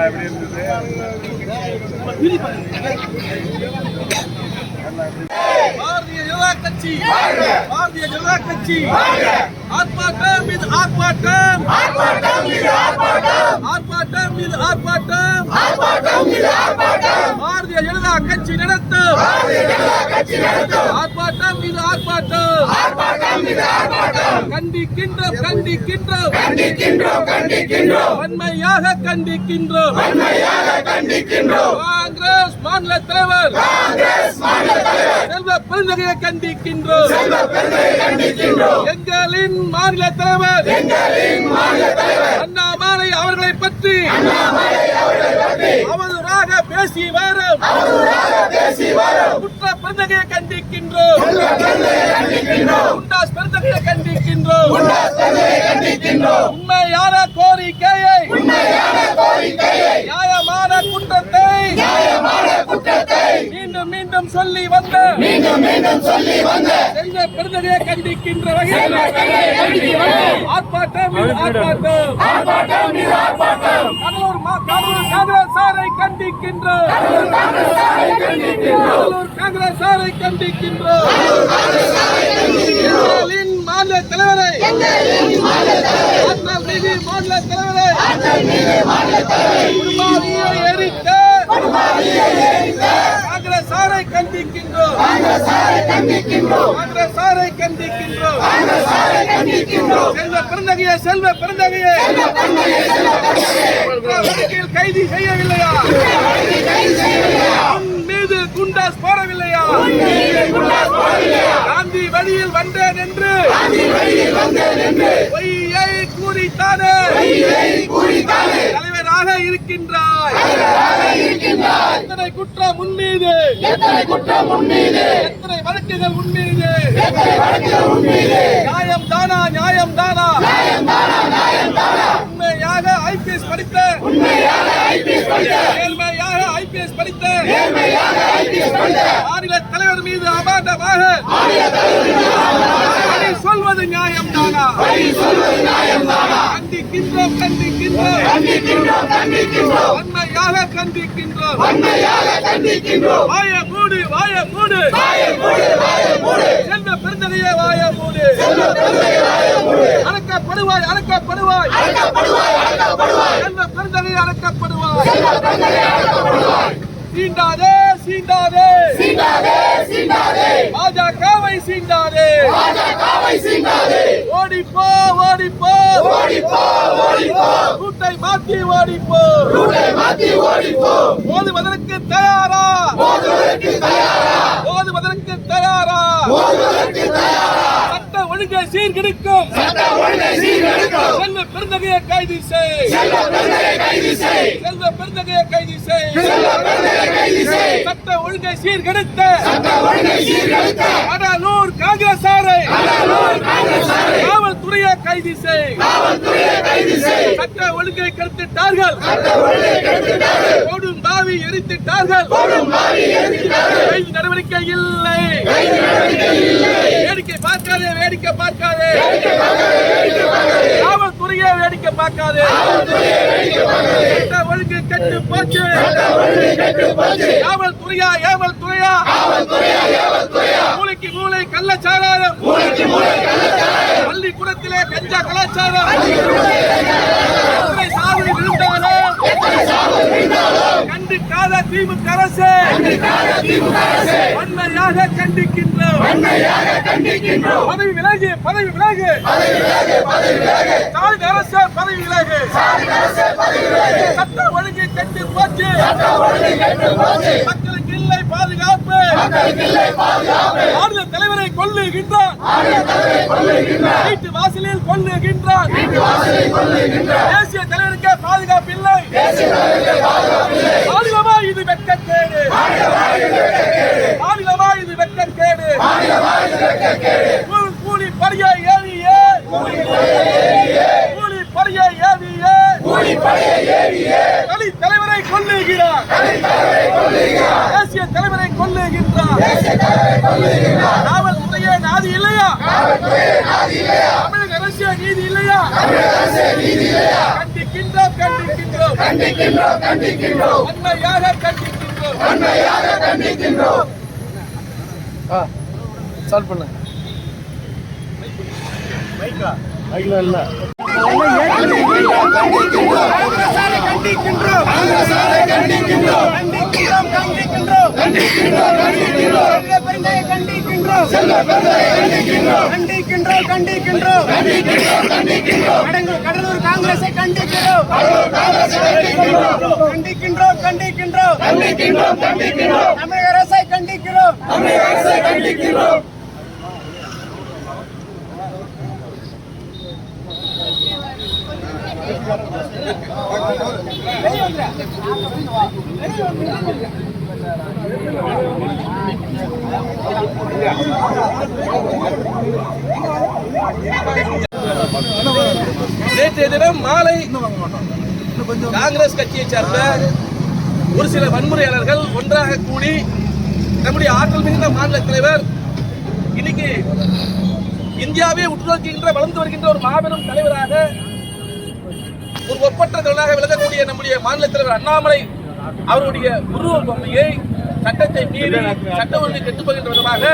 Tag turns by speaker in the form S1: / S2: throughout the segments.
S1: எப்படி இருந்தது கட்சி. பாரதிய ஜனதா கட்சி. ஆர்ப்பாட்டம் மீது ஆர்ப்பாட்டம். ஆர்ப்பாட்டம் மீது ஆர்ப்பாட்டம். பாரதிய ஜனதா கட்சி நடத்தும். ஆர்ப்பாட்டம் மீது ஆர்ப்பாட்டம். கண்டிக்கின்றோம். கண்டிக்கின்றோம். வன்மையாக கண்டிக்கின்றோம். காங்கிரஸ் மாநில தலைவர். செல்வ பெருந்தகையை கண்டிக்கின்றோம். எங்களின் மாநில தலைவர். அண்ணாமலை அவர்களை பற்றி. அவதூறாக பேசி வரும். குற்ற பெருந்தகையை கண்டிக்கின்றோம். குண்டாஸ் பெருந்தகையை கண்டிக்கின்றோம். உண்மையான கோரிக்கையை. நியாயமான குற்றத்தை மீண்டும் மீண்டும் சொல்லி வந்த மீண்டும் மீண்டும் சொல்லி வந்த செல்வ பெருந்தகையை கண்டிக்கின்ற வகையில் ஆர்ப்பாட்டம் இது ஆர்ப்பாட்டம். ஆர்ப்பாட்டம் இது ஆர்ப்பாட்டம். கடலூர் மா- கடலூர் காங்கிரஸ் சாரை கண்டிக்கின்றோம் கடலூர் காங்கிரஸ் சாரை கண்டிக்கின்றோம் எங்களின் மாநில தலைவரை மிகு மாநில தலைவரை குடும்பாவியை எரித்த காங்கிரஸ் சாரை கண்டிக்கின்றோம். காங்கிரஸ் சாரை கண்டிக்கின்றோம். செல்வ பிறந்தகையே செல்வ பிறந்தகையே வழக்கில் கைது செய்யவில்லையா? உன் மீது குண்டாஸ் போடவில்லையா? காந்தி வழியில் வந்தேன் என்று. பொய்யை கூறித்தானே? தலைவராக இருக்கின்றாய் எத்தனை குற்றம் முன் மீது எத்தனை வழக்குகள் முன் மீது நியாயம் தானா நியாயம் தானா? உண்மையாக ஐபிஎஸ் படித்த நேர்மையாக ஐபிஎஸ் படித்த மாநில தலைவர் மீது அபாண்டமாக. பழி சொல்வது நியாயம் தானா? கண்டிக்கின்றோம் கண்டிக்கின்றோம். உண்மையாக கண்டிக்கின்றோம் வாய மூடு வாய மூடு செல்வ பெருந்தகையே வாய மூடு அடக்கப்படுவாய் அடக்கப்படுவாய் செல்வ பெருந்தகையே அடக்கப்படுவாய் சீண்டாதே சீண்டாதே பாஜகவை சீண்டாதே ஓடிப்போ ஓடிப்போ. கூட்டை மாத்தி ஓடிப்போ. ஓதுவதற்கு தயாரா. ஓதுவதற்கு தயாரா. சட்ட ஒழுங்கை சீர்கெடுக்கும். செல்வ பெருந்தகையை கைது செய். செல்வ பெருந்தகையை கைது செய். சட்ட ஒழுங்கை சீர்கெடுத்த கடலூர் காங்கிரசாரை காவல்துறையை கைது செய். சட்ட ஒழுங்கை கெடுத்துட்டார்கள். ஓடும் பாவி எரித்திட்டார்கள். நடவடிக்கை இல்லை. வேடிக்கை பார்க்காதே வேடிக்கை பார்க்காதே. காவல்துறையே வேடிக்கை பார்க்காதே. சட்ட ஒழுங்கு கெட்டு போச்சு. காவல்துறையா ஏவல் துறையா. மூளைக்கு மூளை கள்ளச்சாராயம். பள்ளிக்கூடத்திலே கஞ்சா கலாச்சாரம். சாதனை விழுந்தாலும் கண்டிக்காத திமுக அரசு. வன்மையாக கண்டிக்கின்றோம். பதவி விலகு பதவி விலகு. சாதி அரசு பதவி விலகு. சட்ட ஒழுங்கை கண்டு போச்சு. மக்களுக்கு இல்லை பாதுகாப்பு. மாநில தலைவரை கொல்லுகின்றான் வீட்டு வாசலில் கொல்லுகின்றான் தேசிய தலைவர் மாநிலமா இது வெட்கக்கேடு மாநிலமா இது வெட்கக்கேடு கூலி பரியா ஏவியே கூலி பரியா ஏவியே. கூலி பரியா ஏவியே. தனி தலைவரை கொல்லுகிறார். தேசிய தலைவரை கொல்லுகின்றார். முறையே நாதி இல்லையா? தமிழக அரசியல் நீதி இல்லையா? கண்டிக்கின்றோம் கண்டிக்கின்றோம். உண்மையாக கண்டிக்கின்றோம்.
S2: சால்வ் பண்ணு.
S3: கடலூர் காங்கிரஸை கண்டிக்கிறோம் கண்டிக்கின்றோம் கண்டிக்கின்றோம். தமிழக அரசை கண்டிக்கிறோம்.
S1: நேற்றைய தினம் மாலை காங்கிரஸ் கட்சியை சார்ந்த ஒரு சில வன்முறையாளர்கள் ஒன்றாக கூடி நம்முடைய ஆற்றல் மிகுந்த மாநில தலைவர் இன்னைக்கு இந்தியாவே உற்றுநோக்கின்ற வளர்ந்து வருகின்ற ஒரு மாபெரும் தலைவராக ஒரு ஒப்பற்ற தலைவராக விளங்கக்கூடிய நம்முடைய மாநில தலைவர் அண்ணாமலை அவருடைய உருவ பொம்மையை சட்டத்தை மீறி சட்டம் ஒன்று கெட்டுப்போகின்ற விதமாக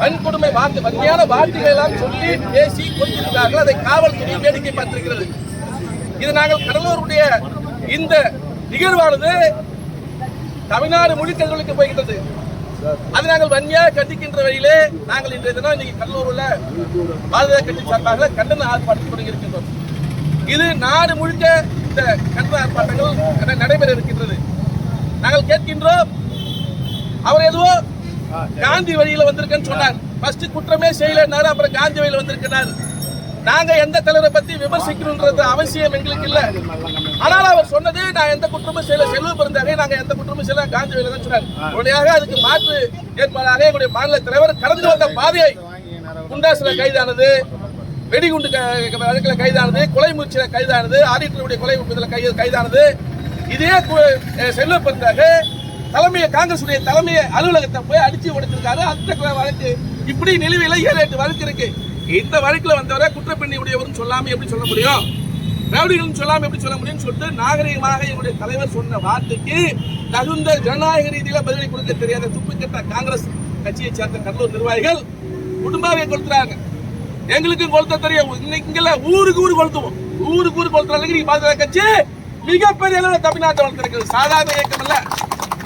S1: வன்கொடுமை வார்த்தை வன்மையான வார்த்தைகள் எல்லாம் சொல்லி பேசி கொண்டிருக்கிறார்கள் அதை காவல்துறை வேடிக்கை பார்த்திருக்கிறது. இது நாங்கள் கடலூருடைய இந்த நிகழ்வானது தமிழ்நாடு முழுக்க எதிரொலிக்க போகின்றது அதை நாங்கள் வன்மையாக கண்டிக்கின்ற வழியிலே நாங்கள் இன்றைய தினம் இன்னைக்கு கடலூர்ல பாரதிய கட்சி சார்பாக கண்டன ஆர்ப்பாட்டம் தொடங்கி இருக்கின்றோம். இது நாடு முழுக்க இந்த கண்டன ஆர்ப்பாட்டங்கள் நடைபெற இருக்கின்றது. நாங்கள் கேட்கின்றோம் அவர் எதுவோ காந்தி வழியில வந்திருக்கேன்னு சொன்னார். ஃபர்ஸ்ட் குற்றமே செய்யலைன்னாரு அப்புறம் காந்தி வழியில வந்திருக்கிறார். நாங்க எந்த தலைவரை பத்தி விமர்சிக்கணும்ன்றது அவசியம் எங்களுக்கு இல்ல. ஆனால் அவர் சொன்னது நான் எந்த குற்றமும் செய்யல செல்வ பிறந்தாங்க நாங்க எந்த குற்றமும் செய்யல காந்தி வழியில தான் சொன்னார். உடனடியாக அதுக்கு மாற்று ஏற்பாடாக எங்களுடைய மாநில தலைவர் கடந்து வந்த பாதையை குண்டாசுல கைதானது. வெடிகுண்டு வழக்கில் கைதானது கொலை முயற்சியில் கைதானது ஆடிட்டருடைய கொலை முயற்சியில கை கைதானது. இதே செல்ல பிறந்தாக தலைமையை காங்கிரசுடைய தலைமை அலுவலகத்தை போய் அடிச்சு உடைச்சிருக்காரு அந்த வழக்கு இப்படி நிலுவையில் ஏழு எட்டு வழக்கு இருக்கு. இந்த வழக்கில் வந்தவரை குற்றப்பெண்ணியுடையவரும் உடையவர்னு சொல்லாம எப்படி சொல்ல முடியும்? ரவுடிகளும் சொல்லாம எப்படி சொல்ல முடியும்னு சொல்லிட்டு நாகரிகமாக என்னுடைய தலைவர் சொன்ன வார்த்தைக்கு தகுந்த ஜனநாயக ரீதியில பதிலடி கொடுக்க தெரியாத துப்புக்கட்ட காங்கிரஸ் கட்சியை சேர்ந்த கடலூர் நிர்வாகிகள் குடும்பாவை கொடுத்துறாங்க எங்களுக்கும் கொளுத்த தெரியும். இன்னைக்கு ஊருக்கு ஊரு கொளுத்துவோம். ஊருக்கு ஊரு கொளுத்துற அளவுக்கு நீங்க பாஜக கட்சி. மிகப்பெரிய அளவில் தமிழ்நாட்டை வளர்த்திருக்கிறது சாதாரண இயக்கம் இல்ல.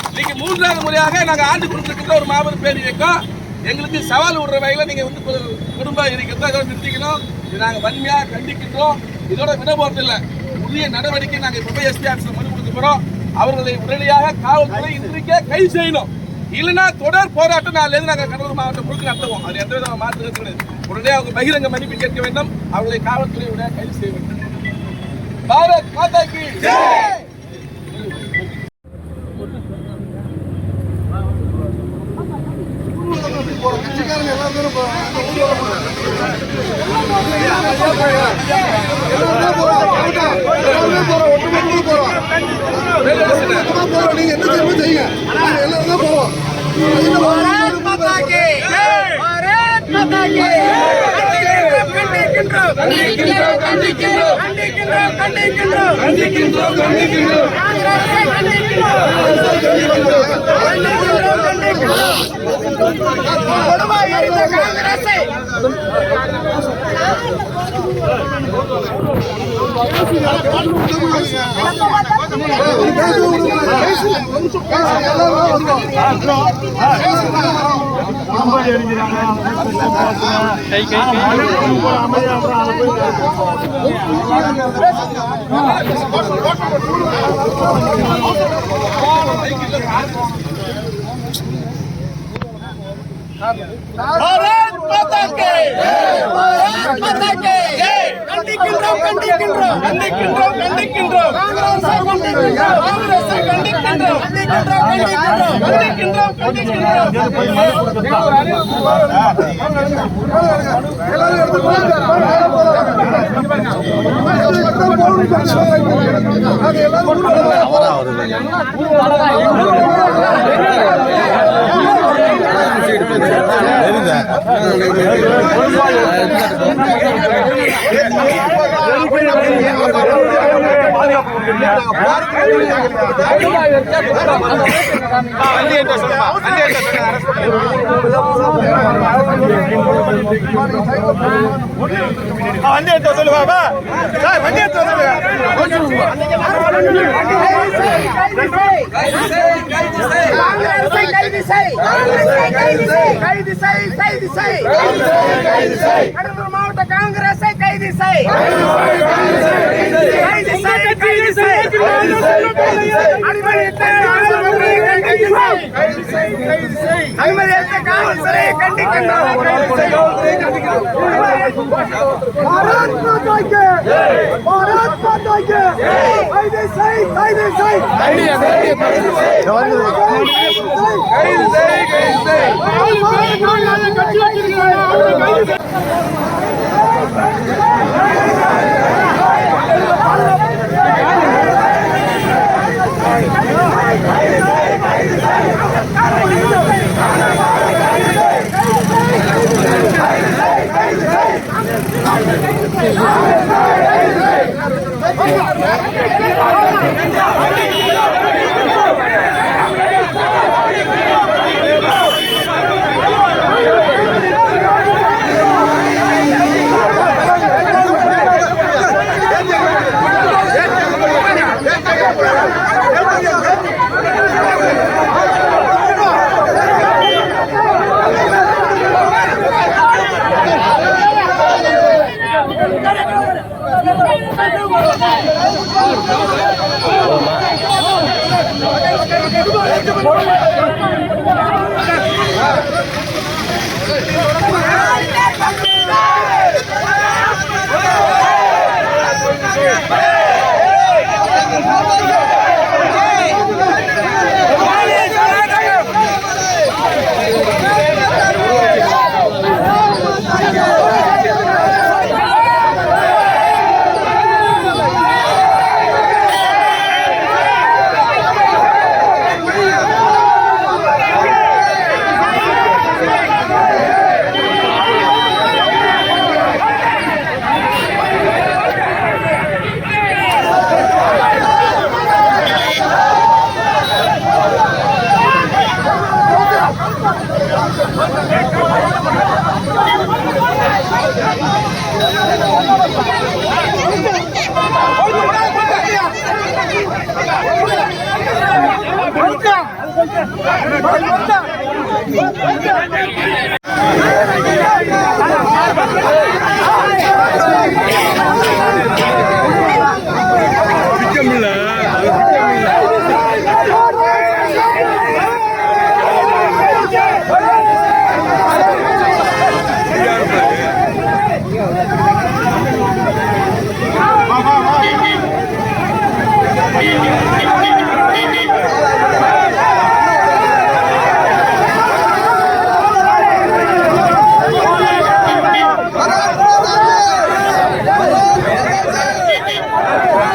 S1: இன்னைக்கு மூன்றாவது முறையாக நாங்க ஆண்டு கொடுத்துருக்கிற ஒரு மாபெரும் பேர் இயக்கம். எங்களுக்கு சவால் விடுற வகையில நீங்க வந்து குடும்பம் குடும்ப இருக்கிறத அதோட நிறுத்திக்கணும். இது நாங்க வன்மையா கண்டிக்கின்றோம். இதோட விட போறது இல்ல. உரிய நடவடிக்கை நாங்க இப்ப எஸ்பி ஆஃபீஸ்ல மனு கொடுக்க போறோம். அவர்களை உடனடியாக காவல்துறை இன்றைக்கே கைது செய்யணும். இல்லைன்னா தொடர் போராட்டம் நாளில நாங்கள் கடலூர் மாவட்டம் முழுக்க நடத்துவோம். அது எந்த விதமான மாற்று கிடையாது. உடனே அவங்க பகிரங்க மன்னிப்பு கேட்க வேண்டும். அவர்களை காவல்துறை உடனே கைது செய்ய வேண்டும். பாரத் மாதா போறோம். போறோம்.
S2: நீங்க என்ன செய்யணும் செய்யுங்க எல்லாரும் தான் போவோம்
S3: கண்டிக்கின்றோம் கண்டிக்கின்றோம் கண்டிக்கின்றோம் கண்டிக்கின்றோம் கண்டிக்கின்றோம் கண்டிக்கின்றோம் கண்டிக்கின்றோம். காங்கிரஸை கண்டிக்கின்றோம் கண்டிக்கின்றோம் கண்டிக்கின்றோம் கொடுமை எரிந்த காங்கிரஸை பாரத் மாதா கே பாரத் மாதா கி கண்டிக்கின்றோம் கண்டிக்கின்றோம் கண்டிக்கின்றோம் கண்டிக்கின்றோம் காங்கிரஸை கண்டிக்கின்றோம் காங்கிரஸை கண்டிக்கின்றோம் கண்டிக்கின்றோம் கண்டிக்கின்றோம் கண்டிக்கின்றோம்
S2: அவரா வருது
S3: வண்டி எடுத்து சொல்லுவாப்பா சார் வண்டி எடுத்து சொல்லுங்க.
S1: கடலூர் மாவட்ட காங்கிரஸை. கைது செய் கைது செய் கைது செய் அனுமதித்த காவல்துறையை கண்டிக்கின்றோம் அனுமதித்த காவல்துறையை கண்டிக்கின்றோம் பாரத் மாதா கே பாரத் மாதா கே கைது செய் கைது செய் கைது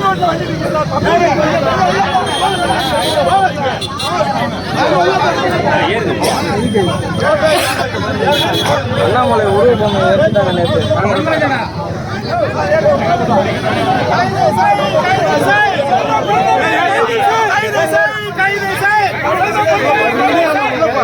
S4: பார்க்காதே
S3: ஏ அச்சாந்தி பெருமையை கைது கைது